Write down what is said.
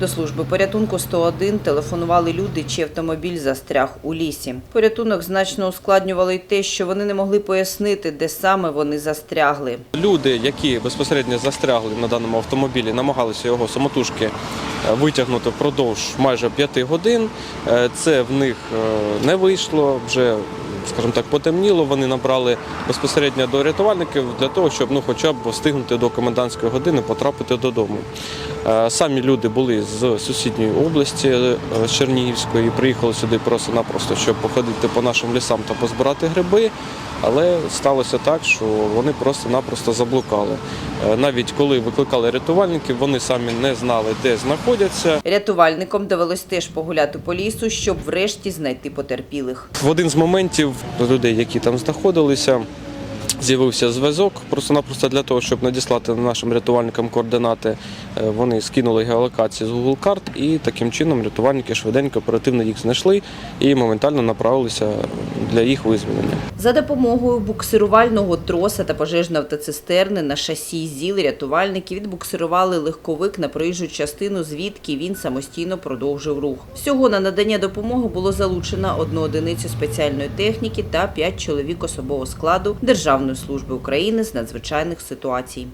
До служби порятунку 101 телефонували люди, чий автомобіль застряг у лісі. Порятунок значно ускладнювало й те, що вони не могли пояснити, де саме вони застрягли. Люди, які безпосередньо застрягли на даному автомобілі, намагалися його самотужки е, витягнути впродовж майже п'яти годин. Е, Це в них е, не вийшло. Вже, скажімо так, потемніло. Вони набрали безпосередньо до рятувальників для того, щоб ну, хоча б встигнути до комендантської години потрапити додому. Е, Самі люди були з сусідньої області е, з Чернігівської, і приїхали сюди просто-напросто, щоб походити по нашим лісам та позбирати гриби. Але сталося так, що вони просто-напросто заблукали. Е, Навіть коли викликали рятувальників, вони самі не знали, де знаходяться. Рятувальникам довелось теж погуляти по лісу, щоб врешті знайти потерпілих. В один з моментів людей, які там знаходилися, з'явився зв'язок просто-напросто для того, щоб надіслати нашим рятувальникам координати. Е, Вони скинули геолокації з Google карт, і таким чином рятувальники швиденько оперативно їх знайшли і моментально направилися для їх визволення. За допомогою буксирувального троса та пожежної автоцистерни на шасі ЗІЛ рятувальники відбуксирували легковик на проїжджу частину, звідки він самостійно продовжив рух. Всього на надання допомоги було залучено одну одиницю спеціальної техніки та п'ять чоловік особового складу Державної служби України з надзвичайних ситуацій.